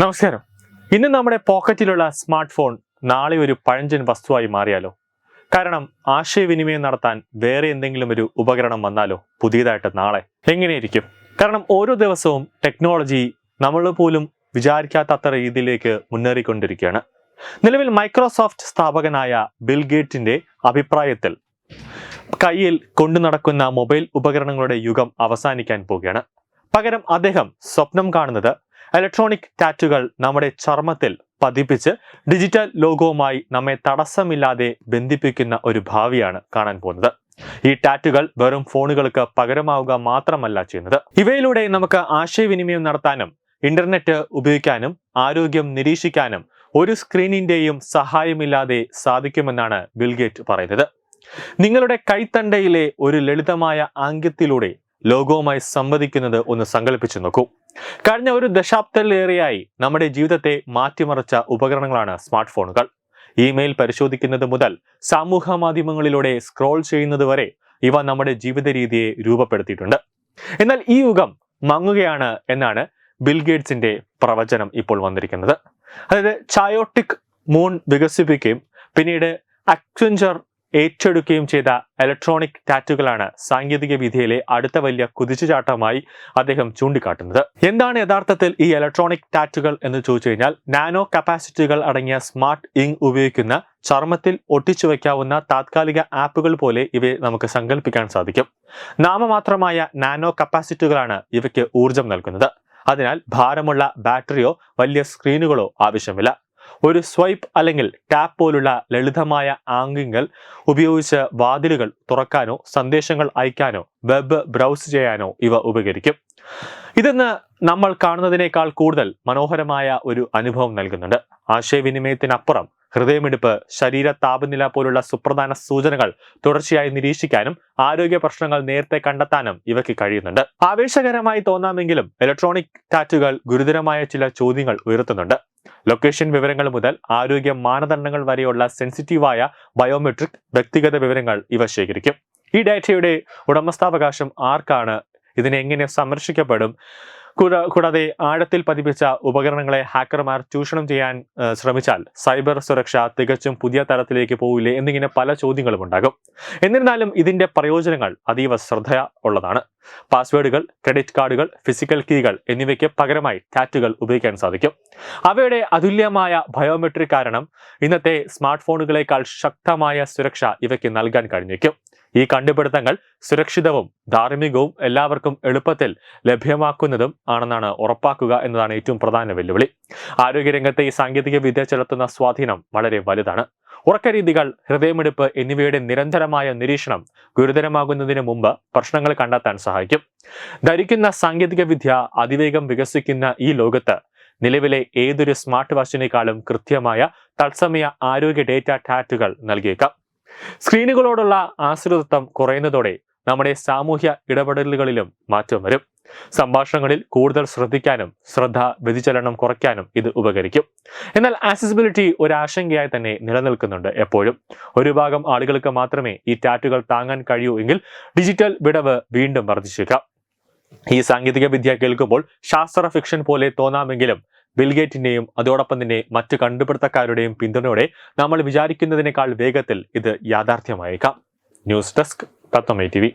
നമസ്കാരം. ഇന്ന് നമ്മുടെ പോക്കറ്റിലുള്ള സ്മാർട്ട് ഫോൺ നാളെ ഒരു പഴഞ്ചൻ വസ്തുവായി മാറിയാലോ? കാരണം ആശയവിനിമയം നടത്താൻ വേറെ എന്തെങ്കിലും ഒരു ഉപകരണം വന്നാലോ പുതിയതായിട്ട് നാളെ? എങ്ങനെയിരിക്കും? കാരണം ഓരോ ദിവസവും ടെക്നോളജി നമ്മൾ പോലും വിചാരിക്കാത്ത അത്ര രീതിയിലേക്ക് മുന്നേറിക്കൊണ്ടിരിക്കുകയാണ്. നിലവിൽ മൈക്രോസോഫ്റ്റ് സ്ഥാപകനായ ബിൽ ഗേറ്റിന്റെ അഭിപ്രായത്തിൽ കയ്യിൽ കൊണ്ടു നടക്കുന്ന മൊബൈൽ ഉപകരണങ്ങളുടെ യുഗം അവസാനിക്കാൻ പോവുകയാണ്. പകരം അദ്ദേഹം സ്വപ്നം കാണുന്നത് ഇലക്ട്രോണിക് ടാറ്റുകൾ നമ്മുടെ ചർമ്മത്തിൽ പതിപ്പിച്ച് ഡിജിറ്റൽ ലോകവുമായി നമ്മെ തടസ്സമില്ലാതെ ബന്ധിപ്പിക്കുന്ന ഒരു ഭാവിയാണ് കാണാൻ പോകുന്നത്. ഈ ടാറ്റുകൾ വെറും ഫോണുകൾക്ക് പകരമാവുക മാത്രമല്ല ചെയ്യുന്നത്. ഇവയിലൂടെ നമുക്ക് ആശയവിനിമയം നടത്താനും ഇന്റർനെറ്റ് ഉപയോഗിക്കാനും ആരോഗ്യം നിരീക്ഷിക്കാനും ഒരു സ്ക്രീനിന്റെയും സഹായമില്ലാതെ സാധിക്കുമെന്നാണ് ബിൽഗേറ്റ് പറയുന്നത്. നിങ്ങളുടെ കൈത്തണ്ടയിലെ ഒരു ലളിതമായ ആംഗ്യത്തിലൂടെ ലോകവുമായി സംവദിക്കുന്നത് ഒന്ന് സങ്കല്പിച്ചു നോക്കൂ. കഴിഞ്ഞ ഒരു ദശാബ്ദത്തിലേറെയായി നമ്മുടെ ജീവിതത്തെ മാറ്റിമറിച്ച ഉപകരണങ്ങളാണ് സ്മാർട്ട് ഫോണുകൾ ഇമെയിൽ പരിശോധിക്കുന്നത് മുതൽ സാമൂഹ മാധ്യമങ്ങളിലൂടെ സ്ക്രോൾ ചെയ്യുന്നത് വരെ ഇവ നമ്മുടെ ജീവിത രീതിയെ രൂപപ്പെടുത്തിയിട്ടുണ്ട്. എന്നാൽ ഈ യുഗം മങ്ങുകയാണ് എന്നാണ് ബിൽഗേറ്റ്സിന്റെ പ്രവചനം ഇപ്പോൾ വന്നിരിക്കുന്നത്. അതായത് ചയോട്ടിക് മൂൺ വികസിപ്പിക്കുകയും പിന്നീട് അക്വഞ്ചർ ഏറ്റെടുക്കുകയും ചെയ്ത ഇലക്ട്രോണിക് ടാറ്റുകളാണ് സാങ്കേതിക വിദ്യയിലെ അടുത്ത വലിയ കുതിച്ചുചാട്ടമായി അദ്ദേഹം ചൂണ്ടിക്കാട്ടുന്നത്. എന്താണ് യഥാർത്ഥത്തിൽ ഈ ഇലക്ട്രോണിക് ടാറ്റുകൾ എന്ന് ചോദിച്ചു കഴിഞ്ഞാൽ നാനോ കപ്പാസിറ്റികൾ അടങ്ങിയ സ്മാർട്ട് ഇങ് ഉപയോഗിക്കുന്ന ചർമ്മത്തിൽ ഒട്ടിച്ചു വയ്ക്കാവുന്ന താത്കാലിക ആപ്പുകൾ പോലെ ഇവയെ നമുക്ക് സങ്കല്പിക്കാൻ സാധിക്കും. നാമമാത്രമായ നാനോ കപ്പാസിറ്റികളാണ് ഇവയ്ക്ക് ഊർജം നൽകുന്നത്. അതിനാൽ ഭാരമുള്ള ബാറ്ററിയോ വലിയ സ്ക്രീനുകളോ ആവശ്യമില്ല. ഒരു സ്വൈപ്പ് അല്ലെങ്കിൽ ടാപ്പ് പോലുള്ള ലളിതമായ ആംഗ്യങ്ങൾ ഉപയോഗിച്ച് വാതിലുകൾ തുറക്കാനോ സന്ദേശങ്ങൾ അയക്കാനോ വെബ് ബ്രൗസ് ചെയ്യാനോ ഇവ ഉപകരിക്കും. ഇതെന്ന് നമ്മൾ കാണുന്നതിനേക്കാൾ കൂടുതൽ മനോഹരമായ ഒരു അനുഭവം നൽകുന്നുണ്ട്. ആശയവിനിമയത്തിനപ്പുറം ഹൃദയമിടിപ്പ് ശരീര താപനില പോലുള്ള സുപ്രധാന സൂചനകൾ തുടർച്ചയായി നിരീക്ഷിക്കാനും ആരോഗ്യ പ്രശ്നങ്ങൾ നേരത്തെ കണ്ടെത്താനും ഇവയ്ക്ക് കഴിയുന്നുണ്ട്. ആവേശകരമായി തോന്നാമെങ്കിലും ഇലക്ട്രോണിക് ടാറ്റുകൾ ഗുരുതരമായ ചില ചോദ്യങ്ങൾ ഉയർത്തുന്നുണ്ട്. ലൊക്കേഷൻ വിവരങ്ങൾ മുതൽ ആരോഗ്യ മാനദണ്ഡങ്ങൾ വരെയുള്ള സെൻസിറ്റീവായ ബയോമെട്രിക് വ്യക്തിഗത വിവരങ്ങൾ ഇവ ശേഖരിക്കും. ഈ ഡാറ്റയുടെ ഉടമസ്ഥാവകാശം ആർക്കാണ്? ഇതിനെ എങ്ങനെ സംരക്ഷിക്കപ്പെടും? കൂടാതെ ആഴത്തിൽ പതിപ്പിച്ച ഉപകരണങ്ങളെ ഹാക്കർമാർ ചൂഷണം ചെയ്യാൻ ശ്രമിച്ചാൽ സൈബർ സുരക്ഷ തികച്ചും പുതിയ തലത്തിലേക്ക് പോവില്ലേ എന്നിങ്ങനെ പല ചോദ്യങ്ങളും ഉണ്ടാകും. എന്നിരുന്നാലും ഇതിന്റെ പ്രയോജനങ്ങൾ അതീവ ശ്രദ്ധ ഉള്ളതാണ്. പാസ്വേഡുകൾ ക്രെഡിറ്റ് കാർഡുകൾ ഫിസിക്കൽ കീകൾ എന്നിവയ്ക്ക് പകരമായി ടാറ്റുകൾ ഉപയോഗിക്കാൻ സാധിക്കും. അവയുടെ അതുല്യമായ ബയോമെട്രിക് കാരണം ഇന്നത്തെ സ്മാർട്ട് ഫോണുകളേക്കാൾ ശക്തമായ സുരക്ഷ ഇവയ്ക്ക് നൽകാൻ കഴിഞ്ഞേക്കും. ഈ കണ്ടുപിടുത്തങ്ങൾ സുരക്ഷിതവും ധാർമ്മികവും എല്ലാവർക്കും എളുപ്പത്തിൽ ലഭ്യമാക്കുന്നതും ആണെന്നാണ് ഉറപ്പാക്കുക എന്നതാണ് ഏറ്റവും പ്രധാന വെല്ലുവിളി. ആരോഗ്യരംഗത്തെ ഈ സാങ്കേതിക വിദ്യ ചെലുത്തുന്ന സ്വാധീനം വളരെ വലുതാണ്. ഉറക്കരീതികൾ ഹൃദയമിടിപ്പ് എന്നിവയുടെ നിരന്തരമായ നിരീക്ഷണം ഗുരുതരമാകുന്നതിന് മുമ്പ് പ്രശ്നങ്ങൾ കണ്ടെത്താൻ സഹായിക്കും. ധരിക്കുന്ന സാങ്കേതിക വിദ്യ അതിവേഗം വികസിക്കുന്ന ഈ ലോകത്ത് നിലവിലെ ഏതൊരു സ്മാർട്ട് വാച്ചിനേക്കാളും കൃത്യമായ തത്സമയ ആരോഗ്യ ഡേറ്റ ടാറ്റുകൾ നൽകിയേക്കാം. സ്ക്രീനുകളോടുള്ള ആശ്രിതത്വം കുറയുന്നതോടെ നമ്മുടെ സാമൂഹ്യ ഇടപെടലുകളിലും മാറ്റം വരും. സംഭാഷണങ്ങളിൽ കൂടുതൽ ശ്രദ്ധിക്കാനും ശ്രദ്ധ വ്യതിചലനം കുറയ്ക്കാനും ഇത് ഉപകരിക്കും. എന്നാൽ ആക്സസിബിലിറ്റി ഒരു ആശങ്കയായി തന്നെ നിലനിൽക്കുന്നുണ്ട് എപ്പോഴും. ഒരു ഭാഗം ആളുകൾക്ക് മാത്രമേ ഈ ടാറ്റുകൾ താങ്ങാൻ കഴിയൂ എങ്കിൽ ഡിജിറ്റൽ വിടവ് വീണ്ടും വർദ്ധിച്ചേക്കാം. ഈ സാങ്കേതിക വിദ്യ കേൾക്കുമ്പോൾ ശാസ്ത്ര ഫിക്ഷൻ പോലെ തോന്നാമെങ്കിലും ബിൽഗേറ്റിന്റെയും അതോടൊപ്പം തന്നെ മറ്റ് കണ്ടുപിടുത്തക്കാരുടെയും പിന്തുണയോടെ നമ്മൾ വിചാരിക്കുന്നതിനേക്കാൾ വേഗത്തിൽ ഇത് യാഥാർത്ഥ്യമായേക്കാം. ന്യൂസ് ഡെസ്ക് തത്വമേ ടി